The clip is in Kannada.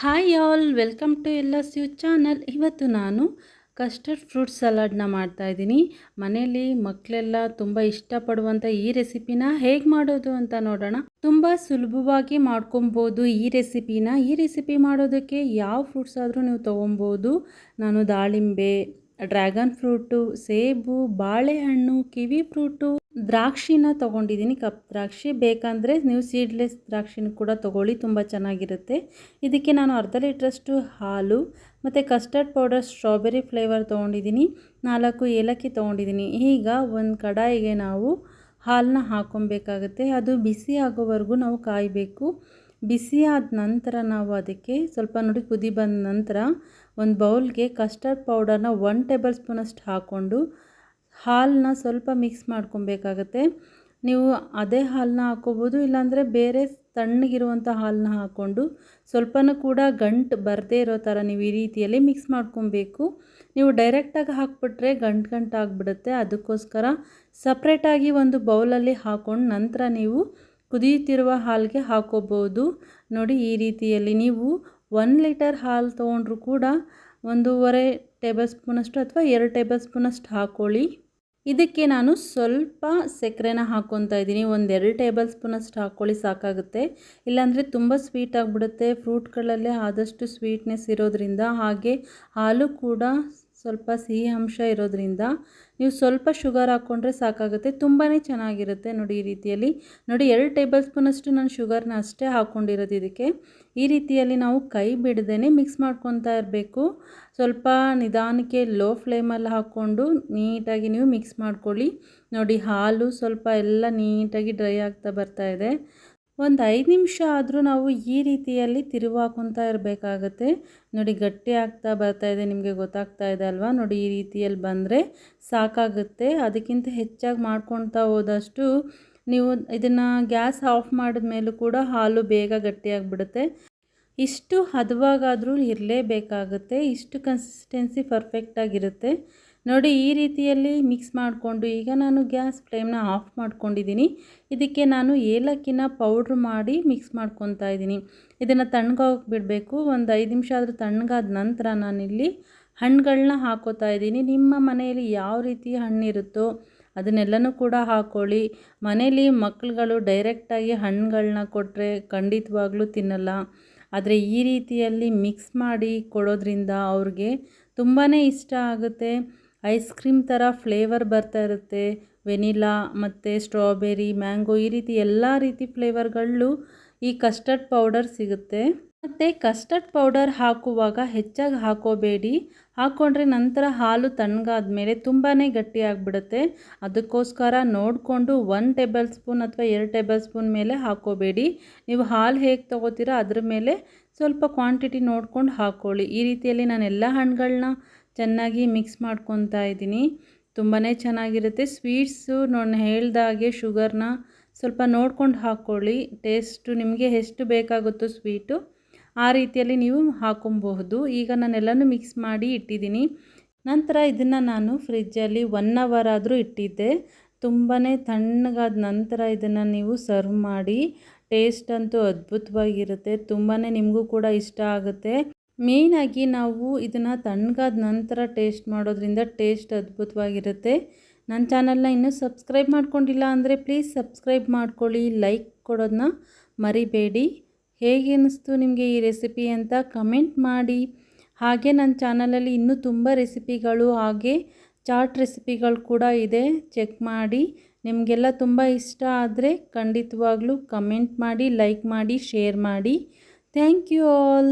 ಹಾಯ್ ಆಲ್ ವೆಲ್ಕಮ್ ಟು ಎಲ್ಲ ಸ್ಯೂ ಚಾನಲ್ ಇವತ್ತು ನಾನು ಕಸ್ಟರ್ಡ್ ಫ್ರೂಟ್ ಸಲಾಡ್ನ ಮಾಡ್ತಾಯಿದ್ದೀನಿ ಮನೆಯಲ್ಲಿ ಮಕ್ಕಳೆಲ್ಲ ತುಂಬ ಇಷ್ಟಪಡುವಂಥ ಈ ರೆಸಿಪಿನ ಹೇಗೆ ಮಾಡೋದು ಅಂತ ನೋಡೋಣ. ತುಂಬ ಸುಲಭವಾಗಿ ಮಾಡ್ಕೊಬೋದು ಈ ರೆಸಿಪಿನ. ಈ ರೆಸಿಪಿ ಮಾಡೋದಕ್ಕೆ ಯಾವ ಫ್ರೂಟ್ಸ್ ಆದರೂ ನೀವು ತೊಗೊಬೋದು. ನಾನು ದಾಳಿಂಬೆ ಡ್ರ್ಯಾಗನ್ ಫ್ರೂಟು ಸೇಬು, ಬಾಳೆಹಣ್ಣು, ಕಿವಿ ಫ್ರೂಟು ದ್ರಾಕ್ಷಿನ ತೊಗೊಂಡಿದ್ದೀನಿ. ಕಪ್ ದ್ರಾಕ್ಷಿ ಬೇಕಂದರೆ ನೀವು ಸೀಡ್ಲೆಸ್ ದ್ರಾಕ್ಷಿನ ಕೂಡ ತೊಗೊಳ್ಳಿ, ತುಂಬ ಚೆನ್ನಾಗಿರುತ್ತೆ. ಇದಕ್ಕೆ ನಾನು ಅರ್ಧ ಲೀಟ್ರಷ್ಟು ಹಾಲು, ಮತ್ತು ಕಸ್ಟರ್ಡ್ ಪೌಡರ್, ಸ್ಟ್ರಾಬೆರಿ ಫ್ಲೇವರ್ ತೊಗೊಂಡಿದ್ದೀನಿ. ನಾಲ್ಕು ಏಲಕ್ಕಿ ತೊಗೊಂಡಿದ್ದೀನಿ. ಈಗ ಒಂದು ಕಡಾಯಿಗೆ ನಾವು ಹಾಲನ್ನ ಹಾಕೊಬೇಕಾಗುತ್ತೆ. ಅದು ಬಿಸಿ ಆಗೋವರೆಗೂ ನಾವು ಕಾಯಬೇಕು. ಬಿಸಿ ಆದ ನಂತರ ನಾವು ಅದಕ್ಕೆ ಸ್ವಲ್ಪ ನೋಡಿ ಕುದಿ ಬಂದ ನಂತರ ಒಂದು ಬೌಲ್ಗೆ ಕಸ್ಟರ್ಡ್ ಪೌಡರ್ನ ಒನ್ ಟೇಬಲ್ ಸ್ಪೂನಷ್ಟು ಹಾಕ್ಕೊಂಡು ಹಾಲನ್ನ ಸ್ವಲ್ಪ ಮಿಕ್ಸ್ ಮಾಡ್ಕೊಬೇಕಾಗತ್ತೆ. ನೀವು ಅದೇ ಹಾಲನ್ನ ಹಾಕ್ಕೋಬೋದು ಇಲ್ಲಾಂದರೆ ಬೇರೆ ತಣ್ಣಗಿರುವಂಥ ಹಾಲನ್ನ ಹಾಕ್ಕೊಂಡು ಸ್ವಲ್ಪನೂ ಕೂಡ ಗಂಟು ಬರದೇ ಇರೋ ಥರ ನೀವು ಈ ರೀತಿಯಲ್ಲಿ ಮಿಕ್ಸ್ ಮಾಡ್ಕೊಬೇಕು. ನೀವು ಡೈರೆಕ್ಟಾಗಿ ಹಾಕ್ಬಿಟ್ರೆ ಗಂಟು ಗಂಟು ಆಗಿಬಿಡುತ್ತೆ. ಅದಕ್ಕೋಸ್ಕರ ಸಪ್ರೇಟಾಗಿ ಒಂದು ಬೌಲಲ್ಲಿ ಹಾಕ್ಕೊಂಡು ನಂತರ ನೀವು ಕುದಿಯುತ್ತಿರುವ ಹಾಲಿಗೆ ಹಾಕೋಬೋದು. ನೋಡಿ ಈ ರೀತಿಯಲ್ಲಿ ನೀವು ಒನ್ ಲೀಟರ್ ಹಾಲು ತೊಗೊಂಡ್ರೂ ಕೂಡ ಒಂದೂವರೆ ಟೇಬಲ್ ಸ್ಪೂನಷ್ಟು ಅಥವಾ ಎರಡು ಟೇಬಲ್ ಸ್ಪೂನಷ್ಟು ಹಾಕ್ಕೊಳ್ಳಿ ಇದಕ್ಕೆ ನಾನು ಸ್ವಲ್ಪ ಸಕ್ಕರೆನ ಹಾಕ್ಕೊತಾ ಇದ್ದೀನಿ. ಒಂದು ಎರಡು ಟೇಬಲ್ ಸ್ಪೂನಷ್ಟು ಹಾಕ್ಕೊಳ್ಳಿ, ಸಾಕಾಗುತ್ತೆ. ಇಲ್ಲಾಂದರೆ ತುಂಬ ಸ್ವೀಟ್ ಆಗಿಬಿಡುತ್ತೆ. ಫ್ರೂಟ್ಗಳಲ್ಲೇ ಆದಷ್ಟು ಸ್ವೀಟ್ನೆಸ್ ಇರೋದ್ರಿಂದ, ಹಾಗೆ ಹಾಲು ಕೂಡ ಸ್ವಲ್ಪ ಸಿಹಿ ಅಂಶ ಇರೋದ್ರಿಂದ ನೀವು ಸ್ವಲ್ಪ ಶುಗರ್ ಹಾಕ್ಕೊಂಡ್ರೆ ಸಾಕಾಗುತ್ತೆ. ತುಂಬಾ ಚೆನ್ನಾಗಿರುತ್ತೆ ನೋಡಿ ಈ ರೀತಿಯಲ್ಲಿ. ನೋಡಿ ಎರಡು ಟೇಬಲ್ ಸ್ಪೂನಷ್ಟು ನಾನು ಶುಗರ್ನ ಅಷ್ಟೇ ಹಾಕ್ಕೊಂಡಿರೋದು ಇದಕ್ಕೆ. ಈ ರೀತಿಯಲ್ಲಿ ನಾವು ಕೈ ಬಿಡದೇ ಮಿಕ್ಸ್ ಮಾಡ್ಕೊತಾ ಇರಬೇಕು. ಸ್ವಲ್ಪ ನಿಧಾನಕ್ಕೆ ಲೋ ಫ್ಲೇಮಲ್ಲಿ ಹಾಕ್ಕೊಂಡು ನೀಟಾಗಿ ನೀವು ಮಿಕ್ಸ್ ಮಾಡ್ಕೊಳ್ಳಿ. ನೋಡಿ ಹಾಲು ಸ್ವಲ್ಪ ಎಲ್ಲ ನೀಟಾಗಿ ಡ್ರೈ ಆಗ್ತಾ ಬರ್ತಾ ಇದೆ. ಒಂದು ಐದು ನಿಮಿಷ ಆದರೂ ನಾವು ಈ ರೀತಿಯಲ್ಲಿ ತಿರುವಾಕೊತಾ ಇರಬೇಕಾಗತ್ತೆ. ನೋಡಿ ಗಟ್ಟಿ ಆಗ್ತಾ ಬರ್ತಾ ಇದೆ, ನಿಮಗೆ ಗೊತ್ತಾಗ್ತಾ ಇದೆ ಅಲ್ವಾ? ನೋಡಿ ಈ ರೀತಿಯಲ್ಲಿ ಬಂದರೆ ಸಾಕಾಗುತ್ತೆ. ಅದಕ್ಕಿಂತ ಹೆಚ್ಚಾಗಿ ಮಾಡ್ಕೊತಾ ಹೋದಷ್ಟು ನೀವು ಇದನ್ನು ಗ್ಯಾಸ್ ಆಫ್ ಮಾಡಿದ ಮೇಲೂ ಕೂಡ ಹಾಲು ಬೇಗ ಗಟ್ಟಿಯಾಗಿಬಿಡುತ್ತೆ. ಇಷ್ಟು ಹದವಾಗಾದರೂ ಇರಲೇಬೇಕಾಗುತ್ತೆ. ಇಷ್ಟು ಕನ್ಸಿಸ್ಟೆನ್ಸಿ ಪರ್ಫೆಕ್ಟಾಗಿರುತ್ತೆ ನೋಡಿ, ಈ ರೀತಿಯಲ್ಲಿ ಮಿಕ್ಸ್ ಮಾಡಿಕೊಂಡು ಈಗ ನಾನು ಗ್ಯಾಸ್ ಫ್ಲೇಮ್ನ ಆಫ್ ಮಾಡ್ಕೊಂಡಿದ್ದೀನಿ. ಇದಕ್ಕೆ ನಾನು ಏಲಕ್ಕಿನ ಪೌಡ್ರ್ ಮಾಡಿ ಮಿಕ್ಸ್ ಮಾಡ್ಕೊತಾ ಇದ್ದೀನಿ. ಇದನ್ನು ತಣ್ಣಗೋಗಿ ಬಿಡಬೇಕು. ಒಂದು ಐದು ನಿಮಿಷ ಆದರೂ ತಣ್ಣಗಾದ ನಂತರ ನಾನಿಲ್ಲಿ ಹಣ್ಣುಗಳನ್ನ ಹಾಕೋತಾ ಇದ್ದೀನಿ. ನಿಮ್ಮ ಮನೆಯಲ್ಲಿ ಯಾವ ರೀತಿ ಹಣ್ಣಿರುತ್ತೋ ಅದನ್ನೆಲ್ಲನೂ ಕೂಡ ಹಾಕ್ಕೊಳ್ಳಿ ಮನೇಲಿ ಮಕ್ಕಳುಗಳು ಡೈರೆಕ್ಟಾಗಿ ಹಣ್ಣುಗಳನ್ನ ಕೊಟ್ಟರೆ ಖಂಡಿತವಾಗ್ಲೂ ತಿನ್ನಲ್ಲ. ಆದರೆ ಈ ರೀತಿಯಲ್ಲಿ ಮಿಕ್ಸ್ ಮಾಡಿ ಕೊಡೋದ್ರಿಂದ ಅವ್ರಿಗೆ ತುಂಬಾ ಇಷ್ಟ ಆಗುತ್ತೆ. ಐಸ್ ಕ್ರೀಮ್ ಥರ ಫ್ಲೇವರ್ ಬರ್ತಾ ಇರುತ್ತೆ. ವೆನಿಲಾ ಮತ್ತು ಸ್ಟ್ರಾಬೆರಿ ಮ್ಯಾಂಗೋ ಈ ರೀತಿ ಎಲ್ಲ ರೀತಿ ಫ್ಲೇವರ್ಗಳು ಈ ಕಸ್ಟರ್ಡ್ ಪೌಡರ್ ಸಿಗುತ್ತೆ. ಮತ್ತು ಕಸ್ಟರ್ಡ್ ಪೌಡರ್ ಹಾಕುವಾಗ ಹೆಚ್ಚಾಗಿ ಹಾಕೋಬೇಡಿ. ಹಾಕ್ಕೊಂಡ್ರೆ ನಂತರ ಹಾಲು ತಣ್ಣಗಾದ ಮೇಲೆ ತುಂಬಾ ಗಟ್ಟಿಯಾಗಿಬಿಡುತ್ತೆ. ಅದಕ್ಕೋಸ್ಕರ ನೋಡಿಕೊಂಡು ಒನ್ ಟೇಬಲ್ ಸ್ಪೂನ್ ಅಥವಾ ಎರಡು ಟೇಬಲ್ ಸ್ಪೂನ್ ಮೇಲೆ ಹಾಕೋಬೇಡಿ. ನೀವು ಹಾಲು ಹೇಗೆ ತೊಗೋತೀರೋ ಅದ್ರ ಮೇಲೆ ಸ್ವಲ್ಪ ಕ್ವಾಂಟಿಟಿ ನೋಡ್ಕೊಂಡು ಹಾಕ್ಕೊಳ್ಳಿ ಈ ರೀತಿಯಲ್ಲಿ ನಾನು ಎಲ್ಲ ಹಣ್ಣುಗಳನ್ನ ಚೆನ್ನಾಗಿ ಮಿಕ್ಸ್ ಮಾಡ್ಕೊತಾ ಇದ್ದೀನಿ. ತುಂಬಾ ಚೆನ್ನಾಗಿರುತ್ತೆ. ಸ್ವೀಟ್ಸು ನಾನು ಹೇಳ್ದಾಗೆ ಶುಗರ್ನ ಸ್ವಲ್ಪ ನೋಡ್ಕೊಂಡು ಹಾಕ್ಕೊಳ್ಳಿ ಟೇಸ್ಟು ನಿಮಗೆ ಎಷ್ಟು ಬೇಕಾಗುತ್ತೋ ಸ್ವೀಟು. ಆ ರೀತಿಯಲ್ಲಿ ನೀವು ಹಾಕೊಬಹುದು. ಈಗ ನಾನೆಲ್ಲನೂ ಮಿಕ್ಸ್ ಮಾಡಿ ಇಟ್ಟಿದ್ದೀನಿ. ನಂತರ ಇದನ್ನು ನಾನು ಫ್ರಿಜ್ಜಲ್ಲಿ ಒನ್ ಅವರ್ ಆದರೂ ಇಟ್ಟಿದ್ದೆ. ತುಂಬಾ ತಣ್ಣಗಾದ ನಂತರ ಇದನ್ನು ನೀವು ಸರ್ವ್ ಮಾಡಿ. ಟೇಸ್ಟ್ ಅಂತೂ ಅದ್ಭುತವಾಗಿರುತ್ತೆ. ತುಂಬಾ ನಿಮಗೂ ಕೂಡ ಇಷ್ಟ ಆಗುತ್ತೆ. ಮೇಯ್ನಾಗಿ ನಾವು ಇದನ್ನು ತಣ್ಣಗಾದ ನಂತರ ಟೇಸ್ಟ್ ಮಾಡೋದ್ರಿಂದ ಟೇಸ್ಟ್ ಅದ್ಭುತವಾಗಿರುತ್ತೆ. ನನ್ನ ಚಾನಲ್ನ ಇನ್ನೂ ಸಬ್ಸ್ಕ್ರೈಬ್ ಮಾಡ್ಕೊಂಡಿಲ್ಲ ಅಂದರೆ ಪ್ಲೀಸ್ ಸಬ್ಸ್ಕ್ರೈಬ್ ಮಾಡ್ಕೊಳ್ಳಿ. ಲೈಕ್ ಕೊಡೋದನ್ನ ಮರಿಬೇಡಿ. ಹೇಗೆ ಅನ್ನಿಸ್ತು ನಿಮಗೆ ಈ ರೆಸಿಪಿ ಅಂತ ಕಮೆಂಟ್ ಮಾಡಿ. ಹಾಗೆ ನನ್ನ ಚಾನಲಲ್ಲಿ ಇನ್ನೂ ತುಂಬ ರೆಸಿಪಿಗಳು ಹಾಗೆ ಚಾಟ್ ರೆಸಿಪಿಗಳು ಕೂಡ ಇದೆ. ಚೆಕ್ ಮಾಡಿ. ನಿಮಗೆಲ್ಲ ತುಂಬ ಇಷ್ಟ ಆದರೆ ಖಂಡಿತವಾಗ್ಲೂ ಕಮೆಂಟ್ ಮಾಡಿ ಲೈಕ್ ಮಾಡಿ ಶೇರ್ ಮಾಡಿ. Thank you all